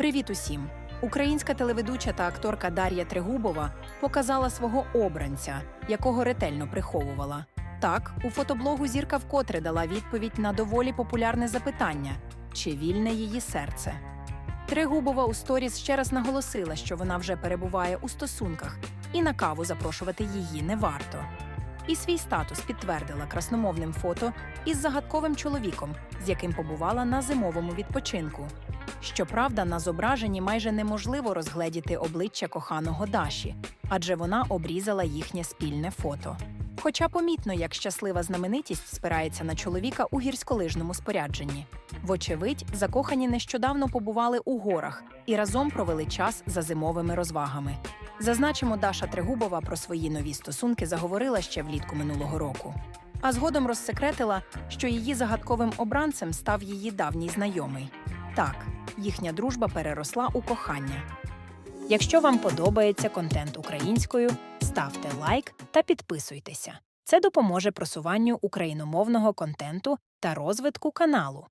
Привіт усім! Українська телеведуча та акторка Дар'я Трегубова показала свого обранця, якого ретельно приховувала. Так, у фотоблогу зірка вкотре дала відповідь на доволі популярне запитання: чи вільне її серце? Трегубова у сторіс ще раз наголосила, що вона вже перебуває у стосунках, і на каву запрошувати її не варто. І свій статус підтвердила красномовним фото із загадковим чоловіком, з яким побувала на зимовому відпочинку. Щоправда, на зображенні майже неможливо розгледіти обличчя коханого Даші, адже вона обрізала їхнє спільне фото. Хоча помітно, як щаслива знаменитість спирається на чоловіка у гірськолижному спорядженні. Вочевидь, закохані нещодавно побували у горах і разом провели час за зимовими розвагами. Зазначимо, Даша Трегубова про свої нові стосунки заговорила ще влітку минулого року. А згодом розсекретила, що її загадковим обранцем став її давній знайомий. Так, їхня дружба переросла у кохання. Якщо вам подобається контент українською, ставте лайк та підписуйтеся. Це допоможе просуванню україномовного контенту та розвитку каналу.